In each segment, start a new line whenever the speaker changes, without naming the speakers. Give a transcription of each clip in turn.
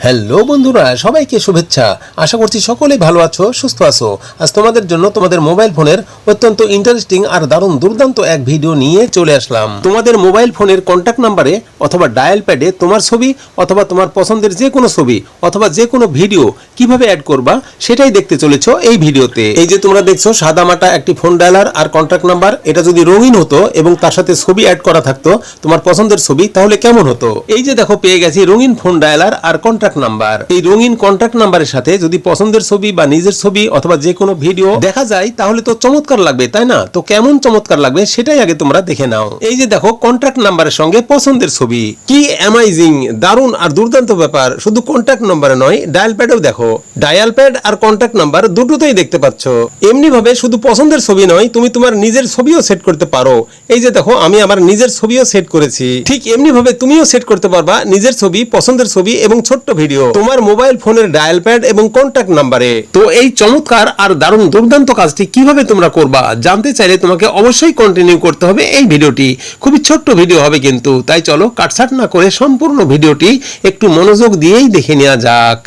Hello বন্ধুরা, সবাইকে শুভেচ্ছা। আশা করছি সকলেই ভালো আছো, সুস্থ আছো। আজ তোমাদের জন্য তোমাদের মোবাইল ফোনের অত্যন্ত ইন্টারেস্টিং আর দারুণ দুর্দান্ত এক ভিডিও নিয়ে চলে আসলাম। তোমাদের মোবাইল ফোনের কন্ট্যাক্ট নাম্বারে অথবা ডায়াল প্যাডে তোমার ছবি অথবা তোমার পছন্দের যে কোনো ছবি অথবা যে কোনো ভিডিও কীভাবে অ্যাড করবা, সেটাই দেখতে চলেছো এই ভিডিওতে এই যে তোমরা দেখছ সাদা মাটা একটি ফোন ডায়ালার আর কন্ট্যাক্ট নাম্বার এটা যদি রঙিন হতো এবং তার সাথে ছবি অ্যাড করা থাকতো, তোমার পছন্দের ছবি, তাহলে কেমন হতো? এই যে দেখো, পেয়ে গেছি রঙিন ফোন ডায়ালার আর কন্ট্যাক্ট নাম্বার এই রঙিন কন্ট্যাক্ট নাম্বারের সাথে যদি পছন্দের ছবি বা নিজের ছবি অথবা যে কোনো ভিডিও দেখা যায়, তাহলে তো চমৎকার লাগবে, তাই না? তো কেমন চমৎকার লাগবে সেটাই আগে তোমরা দেখে নাও। এই যে দেখো কন্ট্যাক্ট নাম্বারের সঙ্গে পছন্দের ছবি। কি অ্যামাইজিং দারুণ আর দুর্দান্ত ব্যাপার। শুধু কন্ট্যাক্ট নাম্বারে নয় ডায়াল প্যাডেও দেখো। ডায়াল প্যাড আর কন্ট্যাক্ট নাম্বার দুটোতেই দেখতে পাচ্ছ। এমনি ভাবে শুধু পছন্দের ছবি নয়, তুমি তোমার নিজের ছবিও সেট করতে পারো। এই যে দেখো, আমি আমার নিজের ছবিও সেট করেছি। ঠিক এমনি ভাবে তুমিও সেট করতে পারবা নিজের ছবি, পছন্দের ছবি এবং ছোট্ট ভিডিও তোমার মোবাইল ফোনের ডায়াল প্যাড এবং কন্ট্যাক্ট নাম্বারে তো এই চমৎকার আর দারুণ দুর্দান্ত কাজটি কীভাবে তোমরা করবা জানতে চাইলে তোমাকে অবশ্যই কন্টিনিউ করতে হবে এই ভিডিওটি খুবই ছোট্ট ভিডিও হবে কিন্তু, তাই চলো কাটছাট না করে সম্পূর্ণ ভিডিওটি একটু মনোযোগ দিয়েই দেখে নেওয়া যাক।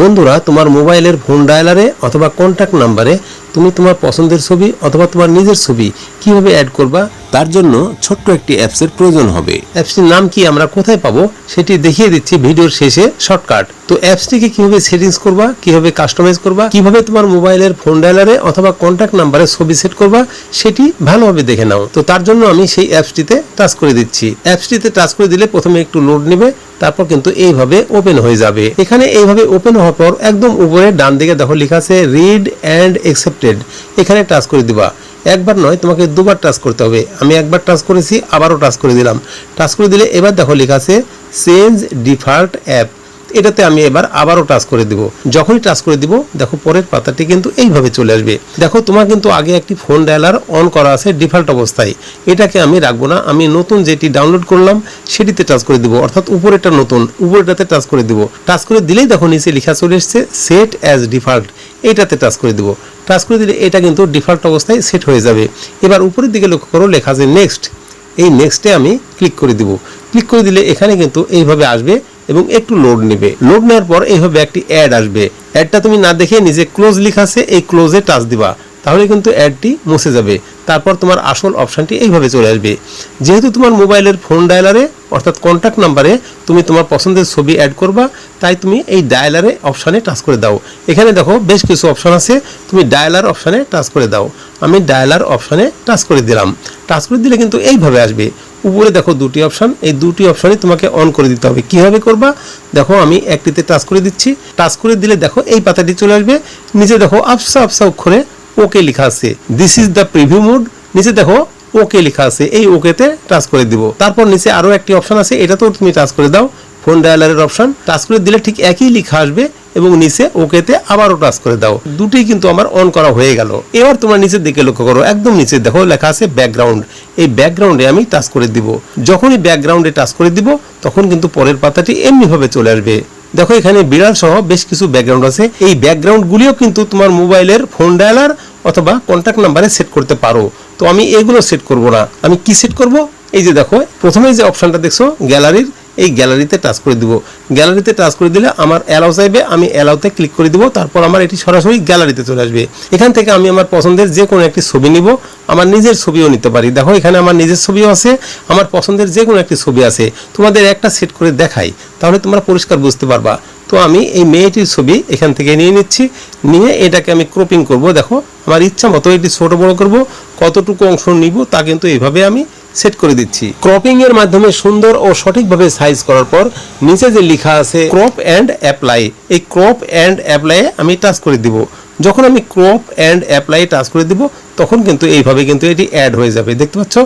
বন্ধুরা, তোমার মোবাইলের ফোন ডায়ালারে অথবা কন্ট্যাক্ট নাম্বারে তুমি তোমার পছন্দের ছবি অথবা তোমার নিজের ছবি কীভাবে অ্যাড করবা তার জন্য ছোট্ট একটি অ্যাপসের প্রয়োজন হবে। অ্যাপসটির নাম কি আমরা কোথায় পাবো সেটি দেখিয়ে দিচ্ছি ভিডিওর শেষে শর্টকাট। তো অ্যাপসটিকে কীভাবে সেটিংস করবা, কীভাবে কাস্টমাইজ করবা, কীভাবে তোমার মোবাইলের ফোন ডায়ালারে অথবা কন্ট্যাক্ট নাম্বারে ছবি সেট করবা, সেটি ভালোভাবে দেখে নাও। তো তার জন্য আমি সেই অ্যাপসটিতে টাচ করে দিচ্ছি। অ্যাপসটিতে টাচ করে দিলে প্রথমে একটু লোড নেবে, তারপর কিন্তু এইভাবে ওপেন হয়ে যাবে। এখানে এইভাবে ওপেন হওয়ার পর একদম উপরে ডান দিকে দেখো লেখা আছে, রিড অ্যান্ড অ্যাকসেপ্টেড এখানে টাচ করে দিবা। একবার নয়, তোমাকে দুবার টাচ করতে হবে। আমি একবার টাচ করেছি, আবারও টাচ করে দিলাম। টাচ করে দিলে এবার দেখো লেখা আছে চেঞ্জ ডিফল্ট অ্যাপ এটাতে আমি এবার আবারও টাচ করে দিব। যখনই টাচ করে দিব, দেখো পরের পাতাটি কিন্তু এইভাবে চলে আসবে। দেখো, তোমার কিন্তু আগে একটি ফোন ডায়ালার অন করা আছে ডিফল্ট অবস্থায়। এটাকে আমি রাখব না। আমি নতুন যেটি ডাউনলোড করলাম, সেটিতে টাচ করে দিব। অর্থাৎ উপরেটা নতুন উপরেটাতে টাচ করে দিব। টাচ করে দিলেই দেখো নিচে লেখা চলে এসছে সেট অ্যাজ ডিফল্ট এইটাতে টাচ করে দিব। টাচ করে দিলে এটা কিন্তু ডিফল্ট অবস্থায় সেট হয়ে যাবে। এবার উপরের দিকে লক্ষ্য করো, লেখা আছে নেক্সট এই নেক্সটে আমি ক্লিক করে দিব। ক্লিক করে দিলে এখানে কিন্তু এইভাবে আসবে। এবং একটু লোড নেবে। লোড নেওয়ার পর এইভাবে একটি অ্যাড আসবে। অ্যাডটা তুমি না দেখে নিজে ক্লোজ লেখা আছে, এই ক্লোজে টাচ দিবা। তাহলে কিন্তু অ্যাডটি মুছে যাবে। তারপর তোমার আসল অপশানটি এইভাবে চলে আসবে। যেহেতু তোমার মোবাইলের ফোন ডায়ালারে অর্থাৎ কন্ট্যাক্ট নাম্বারে তুমি তোমার পছন্দের ছবি অ্যাড করবা, তাই তুমি এই ডায়ালারে অপশানে টাচ করে দাও। এখানে দেখো বেশ কিছু অপশান আছে, তুমি ডায়ালার অপশানে টাচ করে দাও। আমি ডায়ালার অপশানে টাচ করে দিলাম। টাচ করে দিলে কিন্তু এইভাবে আসবে। উপরে দেখো দুটি অপশান এই দুটি অপশানই তোমাকে অন করে দিতে হবে। কীভাবে করবা? দেখো আমি একটিতে টাচ করে দিচ্ছি। টাচ করে দিলে দেখো এই পাতাটি চলে আসবে। নিচে দেখো আফসা আফসা অক্ষরে ওকে লেখা আছে। This is the preview mode নিচে দেখো ওকে লেখা আছে। এই ওকেতে টাচ করে দিব। তারপর নিচে আরও একটি অপশান আছে। এটাতেও তুমি টাচ করে দাও। ফোন ডায়ালারের অপশান, টাচ করে দিলে ঠিক একই লেখা আসবে এবং নিচে ওকেতে আবারও টাচ করে দাও। দুটি কিন্তু আমার অন করা হয়ে গেল। এবার তোমরা নিচের দিকে লক্ষ্য করো, একদম নিচে দেখো লেখা আছে ব্যাকগ্রাউন্ড এই ব্যাকগ্রাউন্ডে আমি টাচ করে দিব। যখনই ব্যাকগ্রাউন্ডে টাচ করে দিব, তখন কিন্তু পরের পাতাটি এমনিভাবে চলে আসবে। দেখো এখানে বিড়াল সহ বেশ কিছু ব্যাকগ্রাউন্ড আছে। এই ব্যাকগ্রাউন্ড গুলিও কিন্তু তোমার মোবাইলের ফোন ডায়ালার অথবা কন্ট্যাক্ট নাম্বারে সেট করতে পারো। তো আমি এগুলো সেট করব না। আমি কি সেট করব? এই যে দেখো, প্রথমে যে অপশানটা দেখছ গ্যালারির এই গ্যালারিতে টাচ করে দিব। গ্যালারিতে টাচ করে দিলে আমার অ্যালাউ চাইবে, আমি অ্যালাউতে ক্লিক করে দিব, তারপর আমার এটি সরাসরি গ্যালারিতে চলে আসবে। এখান থেকে আমি আমার পছন্দের যে কোনো একটি ছবি নিব, আমার নিজের ছবিও নিতে পারি। দেখো, এখানে আমার নিজের ছবিও আছে, আমার পছন্দের যে কোনো একটি ছবি আছে। তোমাদের একটা সেট করে দেখাই, তাহলে তোমরা পরিষ্কার বুঝতে পারবা। তো আমি এই মেয়েটির ছবি এখান থেকে নিয়ে নিচ্ছি, নিয়ে এটাকে আমি ক্রপিং করব। দেখো, আমার ইচ্ছা মতো এটি ছোটো বড় করব, কতটুকু অংশ নিব তা কিন্তু এইভাবে আমি সেট করে দিচ্ছি। ক্রপিং এর মাধ্যমে সুন্দর ও সঠিকভাবে সাইজ করার পর নিচে যে লেখা আছে ক্রপ অ্যান্ড অ্যাপ্লাই এই ক্রপ অ্যান্ড অ্যাপ্লাই আমি টাচ করে দিব। যখন আমি ক্রপ অ্যান্ড অ্যাপ্লাই টাচ করে দিব, তখন কিন্তু এইভাবে কিন্তু এটি অ্যাড হয়ে যাবে। দেখতে পাচ্ছ?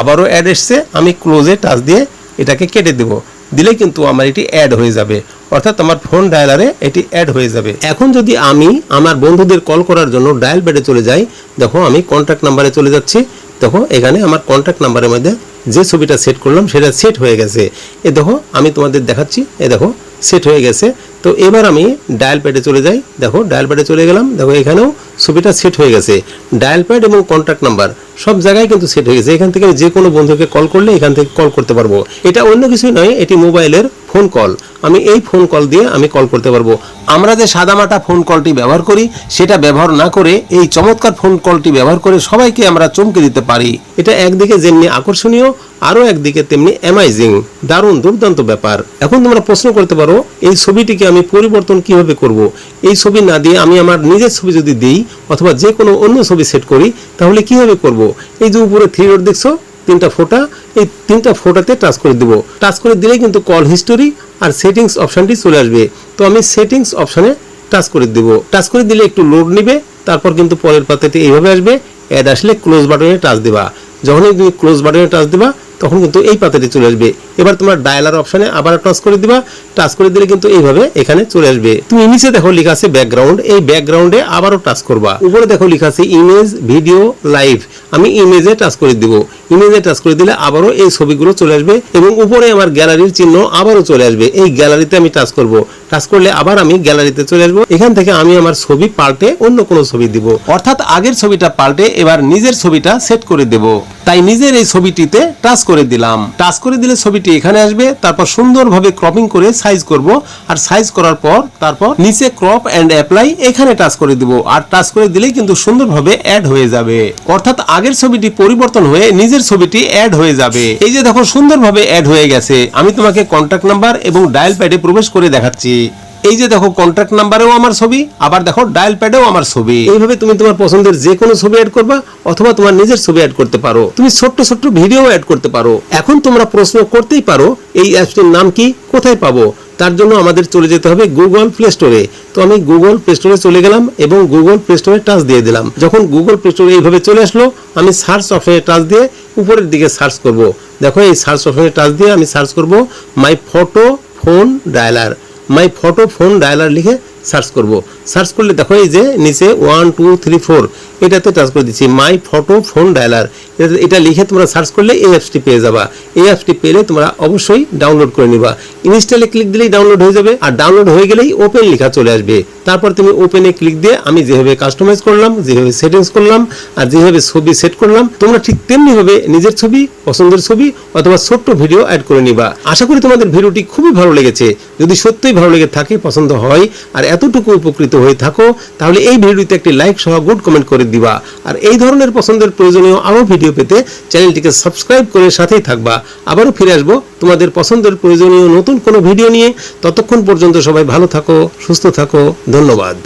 আবারও অ্যাড এসছে। আমি ক্লোজে টাচ দিয়ে এটাকে কেটে দেব। দিলে কিন্তু আমার এটি অ্যাড হয়ে যাবে। অর্থাৎ আমার ফোন ডায়ালারে এটি অ্যাড হয়ে যাবে। এখন যদি আমি আমার বন্ধুদের কল করার জন্য ডায়াল বেডে চলে যাই, দেখো আমি কন্ট্যাক্ট নাম্বারে চলে যাচ্ছি। দেখো এখানে আমার কন্ট্যাক্ট নাম্বারের মধ্যে যে ছবিটা সেট করলাম, সেটা সেট হয়ে গেছে। এ দেখো, আমি তোমাদের দেখাচ্ছি, এ দেখো সেট হয়ে গেছে। তো এবার আমি ডায়াল প্যাডে চলে যাই। দেখো ডায়াল প্যাডে চলে গেলাম। দেখো, এখানেও ছবিটা সেট হয়ে গেছে। ডায়াল প্যাড এবং কন্ট্যাক্ট নাম্বার সব জায়গায় কিন্তু সেট হয়ে গেছে। এখান থেকে যে কোনো বন্ধুকে কল করলে এখান থেকে কল করতে পারব। এটা অন্য কিছুই নয়, এটি মোবাইলের ফোন কল আমি এই ফোন কল দিয়ে আমি কল করতে পারব। আমরা যে সাদামাটা ফোন কলটি ব্যবহার করি, সেটা ব্যবহার না করে এই চমৎকার ফোন কলটি ব্যবহার করে সবাইকে আমরা চমকে দিতে পারি। এটা একদিকে যেমনি আকর্ষণীয়, আরও একদিকে তেমনি অ্যামাইজিং দারুণ, দুর্দান্ত ব্যাপার। এখন তোমরা প্রশ্ন করতে পারো, এই ছবিটিকে আমি পরিবর্তন কীভাবে করব? এই ছবি না দিয়ে আমি আমার নিজের ছবি যদি দিই, অথবা যে কোনো অন্য ছবি সেট করি, তাহলে কীভাবে করব? এই যে উপরে থ্রি ডট দেখছ, তিনটা ফোটা, এই তিনটা ফোটাতে টাচ করে দেবো। টাচ করে দিলেই কিন্তু কল হিস্টোরি আর সেটিংস অপশানটি চলে আসবে। তো আমি সেটিংস অপশানে টাচ করে দেব। টাচ করে দিলে একটু লোড নিবে, তারপর কিন্তু পরের পাতাটি এইভাবে আসবে। অ্যাড আসলে ক্লোজ বাটনে টাচ দেবা। যখনই তুমি ক্লোজ বাটনে টাচ দিবা তখন কিন্তু এই পাতাটি চলে আসবে। এবার তোমার ডায়ালার অপশানে আবার টাচ করে দিবা। টাচ করে দিলে কিন্তু এইভাবে এখানে চলে আসবে। তুমি নিচে দেখো লেখা আছে ব্যাকগ্রাউন্ড এই ব্যাকগ্রাউন্ডে আবারও টাচ করবা। উপরে দেখো লেখা আছে ইমেজ ভিডিও লাইভ আমি ইমেজে টাচ করে দিব। ইমেজে টাচ করে দিলে আবারও এই ছবিগুলো চলে আসবে এবং উপরে আমার গ্যালারির চিহ্ন আবারও চলে আসবে। এই গ্যালারিতে আমি টাচ করব। টাচ করলে আবার আমি গ্যালারিতে চলে আসব। এখান থেকে আমি আমার ছবি পাল্টে অন্য কোনো ছবি দিব। অর্থাৎ আগের ছবিটা পাল্টে এবার নিজের ছবিটা সেট করে দেব। তাই নিজের এই ছবিটিতে টাচ করে দিলাম। টাচ করে দিলে ছবিটি এখানে আসবে, তারপর সুন্দরভাবে ক্রপিং করে সাইজ করব, আর সাইজ করার পর তারপর নিচে ক্রপ এন্ড অ্যাপ্লাই এখানে টাচ করে দিব। আর টাচ করে দিলেই কিন্তু সুন্দরভাবে অ্যাড হয়ে যাবে। অর্থাৎ আগের ছবিটি পরিবর্তন হয়ে নিজের ছবিটি অ্যাড হয়ে যাবে। এই যে দেখো, সুন্দরভাবে অ্যাড হয়ে গেছে। আমি তোমাকে কন্ট্যাক্ট নাম্বার এবং ডায়াল প্যাডে প্রবেশ করে দেখাচ্ছি। এই যে দেখো কন্ট্যাক্ট নাম্বারেও আমার ছবি, আবার দেখো ডায়াল প্যাডেও আমার ছবি। এইভাবে তুমি তোমার পছন্দের যে কোনো ছবি অ্যাড করবা অথবা তোমার নিজের ছবি অ্যাড করতে পারো। তুমি ছোট্ট ছোট্ট ভিডিও অ্যাড করতে পারো। এখন তোমরা প্রশ্ন করতেই পারো, এই অ্যাপসটির নাম কি, কোথায় পাবো? তার জন্য আমাদের চলে যেতে হবে গুগল প্লে স্টোরে তো আমি গুগল প্লে স্টোরে চলে গেলাম এবং গুগল প্লে স্টোরে টাচ দিয়ে দিলাম। যখন গুগল প্লে স্টোরে এইভাবে চলে আসলো, আমি সার্চ অপশনে টাচ দিয়ে উপরের দিকে সার্চ করব। দেখো এই সার্চ অপশনে টাচ দিয়ে আমি সার্চ করব my photo phone dialer my photo phone dialer লিখে সার্চ করব। সার্চ করলে দেখো এই যে নিচে ওয়ান টু থ্রি ফোর এটাতে টাচ করে দিচ্ছি। মাই ফটো ফোন ডায়ালার এটা লিখে তোমরা সার্চ করলে এই অ্যাপসটি পেয়ে যাবা। এই অ্যাপসটি পেলে তোমরা অবশ্যই ডাউনলোড করে নিবা। ইনস্টলে ক্লিক দিলেই ডাউনলোড হয়ে যাবে আর ডাউনলোড হয়ে গেলেই ওপেন লেখা চলে আসবে। তারপর তুমি ওপেনে ক্লিক দিয়ে আমি যেভাবে কাস্টমাইজ করলাম, যেভাবে সেটিংস করলাম আর যেভাবে ছবি সেট করলাম, তোমরা ঠিক তেমনি ভাবে নিজের ছবি, পছন্দের ছবি অথবা ছোট্ট ভিডিও অ্যাড করে নিবা। আশা করি তোমাদের ভিডিওটি খুবই ভালো লেগেছে। যদি সত্যিই ভালো লেগে থাকে, পছন্দ হয় আর এতটুকু উপকৃত হয়ে থাকো, তাহলে এই ভিডিওতে একটি লাইক সহ গুড কমেন্ট করে দিবা। আর এই ধরনের পছন্দের প্রয়োজনীয় আরও ভিডিও পেতে চ্যানেলটিকে সাবস্ক্রাইব করে সাথেই থাকবা। আবারও ফিরে আসব তোমাদের পছন্দের প্রয়োজনীয় নতুন কোনো ভিডিও নিয়ে। ততক্ষণ পর্যন্ত সবাই ভালো থাকো, সুস্থ থাকো, ধন্যবাদ।